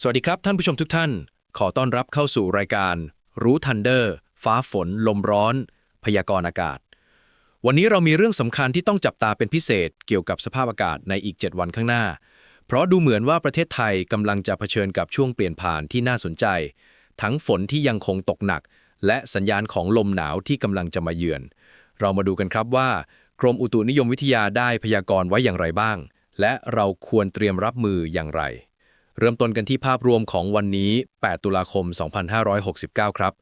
สวัสดีครับท่านผู้ชมทุกท่าน ขอต้อนรับเข้าสู่รายการ รู้ทันเดอร์ ฟ้าฝน ลมร้อน พยากรณ์อากาศ วันนี้เรามีเรื่องสำคัญที่ต้องจับตาเป็นพิเศษเกี่ยวกับสภาพอากาศในอีก 7 วันข้างหน้า เพราะดูเหมือนว่าประเทศไทยกำลังจะเผชิญกับช่วงเปลี่ยนผ่านที่น่าสนใจ ทั้งฝนที่ยังคงตกหนัก และสัญญาณของลมหนาวที่กำลังจะมาเยือน เรามาดูกันครับว่า กรมอุตุนิยมวิทยาได้พยากรณ์ไว้อย่างไรบ้าง และเราควรเตรียมรับมืออย่างไร เริ่มต้นกันที่ภาพรวมของวันนี้ 8 ตุลาคม 2569 ครับ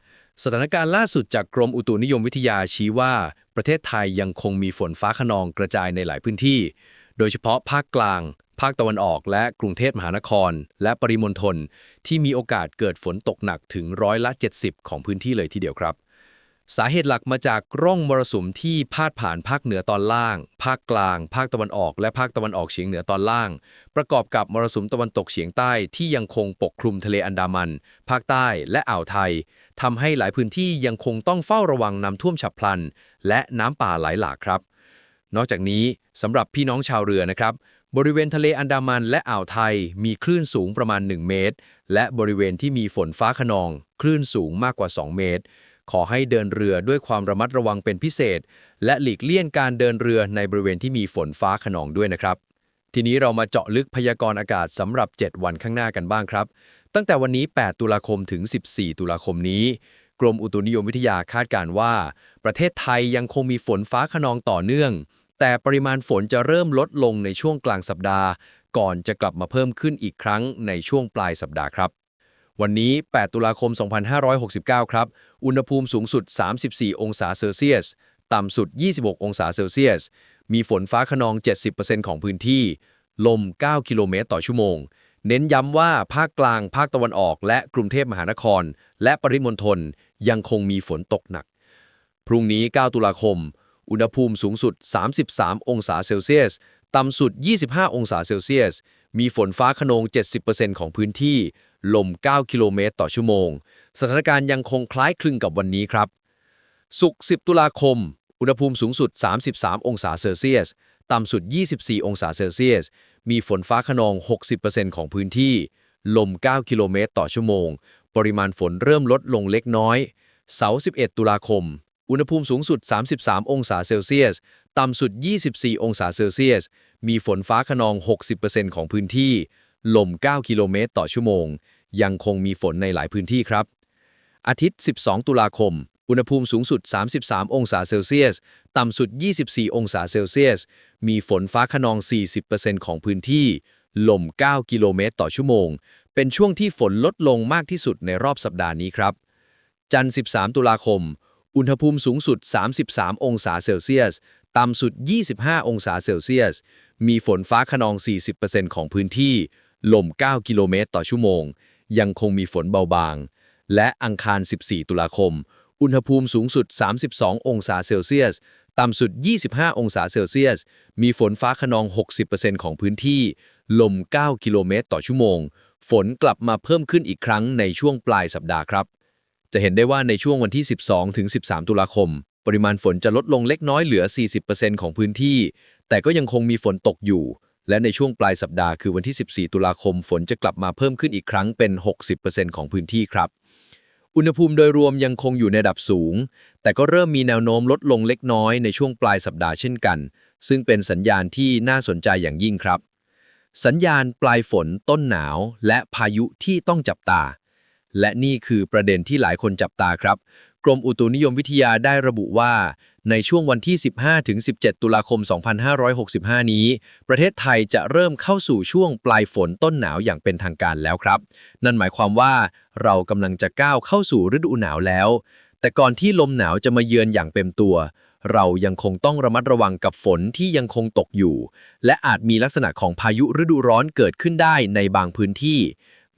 สถานการณ์ล่าสุดจากกรมอุตุนิยมวิทยาชี้ว่า ประเทศไทยยังคงมีฝนฟ้าขนองกระจายในหลายพื้นที่ โดยเฉพาะภาคกลาง ภาคตะวันออก และกรุงเทพมหานคร และปริมณฑลที่มีโอกาสเกิดฝนตกหนักถึงร้อยละ 70 ของพื้นที่เลยทีเดียวครับ สาเหตุหลักมาจากร่องมรสุมที่พาดผ่านภาคเหนือตอนล่าง ภาคกลาง ภาคตะวันออก และภาคตะวันออกเฉียงเหนือตอนล่าง ประกอบกับมรสุมตะวันตกเฉียงใต้ที่ยังคงปกคลุมทะเลอันดามัน ภาคใต้และอ่าวไทยทำให้หลายพื้นที่ยังคงต้องเฝ้าระวังน้ำท่วมฉับพลัน และน้ำป่าไหลหลากครับ นอกจากนี้สำหรับพี่น้องชาวเรือนะครับบริเวณทะเลอันดามันและอ่าวไทยมีคลื่นสูงประมาณ 1 เมตร และบริเวณที่มีฝนฟ้าขนอง คลื่นสูงมากกว่า 2 เมตร ขอให้เดินเรือด้วยความระมัดระวังเป็นพิเศษ และหลีกเลี่ยงการเดินเรือในบริเวณที่มีฝนฟ้าขนองด้วยนะครับ ทีนี้เรามาเจาะลึกพยากรณ์อากาศสำหรับ 7 วันข้างหน้ากันบ้างครับ ตั้งแต่วันนี้ 8 ตุลาคมถึง 14 ตุลาคมนี้กรมอุตุนิยมวิทยาคาดการณ์ว่า ประเทศไทยยังคงมีฝนฟ้าขนองต่อเนื่อง แต่ปริมาณฝนจะเริ่มลดลงในช่วงกลางสัปดาห์ ก่อนจะกลับมาเพิ่มขึ้นอีกครั้งในช่วงปลายสัปดาห์ครับ วันนี้ 8 ตุลาคม 2569 ครับ อุณหภูมิสูงสุด 34 องศาเซลเซียส ต่ำสุด 26 องศาเซลเซียส มีฝนฟ้าขนอง 70%ของพื้นที่ ลม 9 กิโลเมตรต่อชั่วโมง เน้นย้ำว่าภาคกลาง ภาคตะวันออก และกรุงเทพมหานคร และปริมณฑลยังคงมีฝนตกหนัก พรุ่งนี้ 9 ตุลาคม อุณหภูมิสูงสุด 33 องศาเซลเซียส ต่ำสุด 25 องศาเซลเซียส มีฝนฟ้าขนอง 70%ของพื้นที่ ลม 9 กิโลเมตรต่อชั่วโมง สถานการณ์ยังคงคล้ายคลึงกับวันนี้ครับศุกร์10 ตุลาคม อุณหภูมิสูงสุด 33 องศาเซลเซียส ต่ำสุด 24 องศาเซลเซียส มีฝนฟ้าขนอง 60%ของพื้นที่ ลม 9 กิโลเมตรต่อชั่วโมง ปริมาณฝนเริ่มลดลงเล็กน้อย เสาร์ 11 ตุลาคม อุณหภูมิสูงสุด 33 องศาเซลเซียส ต่ำสุด 24 องศาเซลเซียส มีฝนฟ้าขนอง 60%ของพื้นที่ลม 9 กิโลเมตรต่อชั่วโมง ยังคงมีฝนในหลายพื้นที่ครับ อาทิตย์ 12 ตุลาคม อุณหภูมิสูงสุด 33 องศาเซลเซียส ต่ำสุด 24 องศาเซลเซียส มีฝนฟ้าขนอง 40%ของพื้นที่ ลม 9 กิโลเมตรต่อชั่วโมง เป็นช่วงที่ฝนลดลงมากที่สุดในรอบสัปดาห์นี้ครับ จันทร์ 13 ตุลาคม อุณหภูมิสูงสุด 33 องศาเซลเซียส ต่ำสุด 25 องศาเซลเซียส มีฝนฟ้าขนอง 40%ของพื้นที่ลม 9 กิโลเมตรต่อชั่วโมง ยังคงมีฝนเบาบาง และอังคาร 14 ตุลาคม อุณหภูมิสูงสุด 32 องศาเซลเซียส ต่ำสุด 25 องศาเซลเซียส มีฝนฟ้าขนอง 60%ของพื้นที่ ลม 9 กิโลเมตรต่อชั่วโมง ฝนกลับมาเพิ่มขึ้นอีกครั้งในช่วงปลายสัปดาห์ครับ จะเห็นได้ว่าในช่วงวันที่ 12 ถึง 13 ตุลาคม ปริมาณฝนจะลดลงเล็กน้อยเหลือ 40%ของพื้นที่ แต่ก็ยังคงมีฝนตกอยู่ และในช่วงปลายสัปดาห์คือวันที่ 14 ตุลาคมฝนจะกลับมาเพิ่มขึ้นอีกครั้งเป็น 60%ของพื้นที่ครับ อุณหภูมิโดยรวมยังคงอยู่ในระดับสูง แต่ก็เริ่มมีแนวโน้มลดลงเล็กน้อยในช่วงปลายสัปดาห์เช่นกัน ซึ่งเป็นสัญญาณที่น่าสนใจอย่างยิ่งครับ สัญญาณปลายฝนต้นหนาว และพายุที่ต้องจับตา และนี่คือประเด็นที่หลายคนจับตาครับ กรมอุตุนิยมวิทยาได้ระบุว่า ในช่วงวันที่ 15-17 ตุลาคม 2565 นี้ ประเทศไทยจะเริ่มเข้าสู่ช่วงปลายฝนต้นหนาวอย่างเป็นทางการแล้วครับ นั่นหมายความว่าเรากำลังจะก้าวเข้าสู่ฤดูหนาวแล้ว แต่ก่อนที่ลมหนาวจะมาเยือนอย่างเต็มตัว เรายังคงต้องระมัดระวังกับฝนที่ยังคงตกอยู่ และอาจมีลักษณะของพายุฤดูร้อนเกิดขึ้นได้ในบางพื้นที่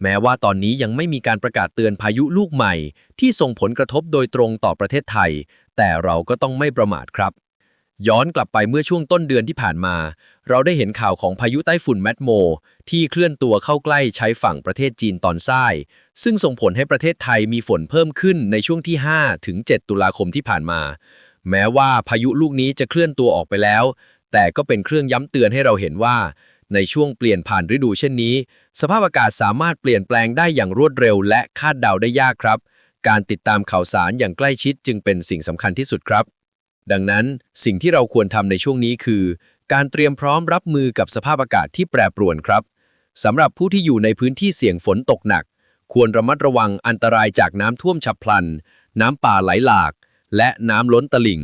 แม้ว่าตอนนี้ยังไม่มีการประกาศเตือนพายุลูกใหม่ ที่ส่งผลกระทบโดยตรงต่อประเทศไทย แต่เราก็ต้องไม่ประมาทครับ ย้อนกลับไปเมื่อช่วงต้นเดือนที่ผ่านมา เราได้เห็นข่าวของพายุไต้ฝุ่นแมทโม ที่เคลื่อนตัวเข้าใกล้ใช้ฝั่งประเทศจีนตอนใต้ซึ่งส่งผลให้ประเทศไทยมีฝนเพิ่มขึ้นในช่วงที่ 5 ถึง 7 ตุลาคมที่ผ่านมา แม้ว่าพายุลูกนี้จะเคลื่อนตัวออกไปแล้ว แต่ก็เป็นเครื่องย้ำเตือนให้เราเห็นว่า ในช่วงเปลี่ยนผ่านฤดูเช่นนี้ สภาพอากาศสามารถเปลี่ยนแปลงได้อย่างรวดเร็ว และคาดเดาได้ยากครับ การติดตามข่าวสารอย่างใกล้ชิดจึงเป็นสิ่งสำคัญที่สุดครับ ดังนั้นสิ่งที่เราควรทำในช่วงนี้คือ การเตรียมพร้อมรับมือกับสภาพอากาศที่แปรปรวนครับสำหรับผู้ที่อยู่ในพื้นที่เสี่ยงฝนตกหนัก ควรระมัดระวังอันตรายจากน้ำท่วมฉับพลัน น้ำป่าไหลหลาก และน้ำล้นตลิ่ง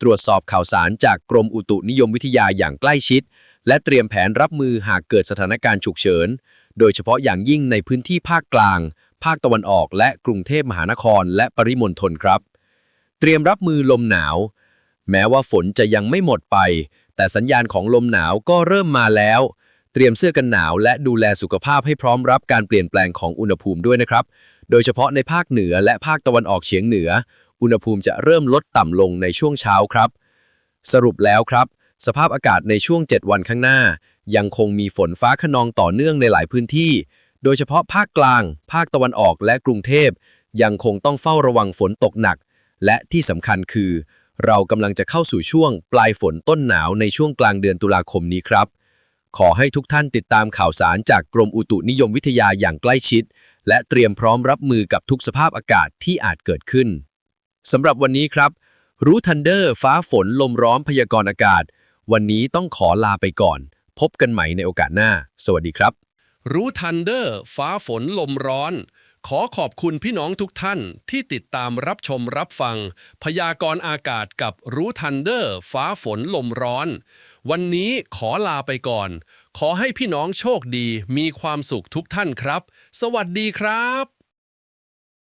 ตรวจสอบข่าวสารจากกรมอุตุนิยมวิทยาอย่างใกล้ชิด และเตรียมแผนรับมือหากเกิดสถานการณ์ฉุกเฉิน โดยเฉพาะอย่างยิ่งในพื้นที่ภาคกลาง ภาคตะวันออก และกรุงเทพมหานคร และปริมณฑลครับ เตรียมรับมือลมหนาว แม้ว่าฝนจะยังไม่หมดไป แต่สัญญาณของลมหนาวก็เริ่มมาแล้ว เตรียมเสื้อกันหนาว และดูแลสุขภาพให้พร้อมรับการเปลี่ยนแปลงของอุณหภูมิด้วยนะครับ โดยเฉพาะในภาคเหนือและภาคตะวันออกเฉียงเหนือ อุณหภูมิจะเริ่มลดต่ำลงในช่วงเช้าครับ สรุปแล้วครับ สภาพอากาศในช่วง 7 วันข้างหน้า ยังคงมีฝนฟ้าขนองต่อเนื่องในหลายพื้นที่ โดยเฉพาะภาคกลาง ภาคตะวันออกและกรุงเทพ ยังคงต้องเฝ้าระวังฝนตกหนัก และที่สำคัญคือ เรากำลังจะเข้าสู่ช่วงปลายฝนต้นหนาวในช่วงกลางเดือนตุลาคมนี้ครับ ขอให้ทุกท่านติดตามข่าวสารจากกรมอุตุนิยมวิทยาอย่างใกล้ชิด และเตรียมพร้อมรับมือกับทุกสภาพอากาศที่อาจเกิดขึ้นสำหรับวันนี้ครับ รู้ทันเดอร์ ฟ้าฝนลมร้อนพยากรณ์อากาศ วันนี้ต้องขอลาไปก่อน พบกันใหม่ในโอกาสหน้า สวัสดีครับ รู้ทันเดอร์ ฟ้าฝนลมร้อน ขอขอบคุณพี่น้องทุกท่านที่ติดตามรับชมรับฟัง พยากรณ์อากาศกับรู้ทันเดอร์ ฟ้าฝนลมร้อน วันนี้ขอลาไปก่อน ขอให้พี่น้องโชคดีมีความสุขทุกท่านครับ สวัสดีครับ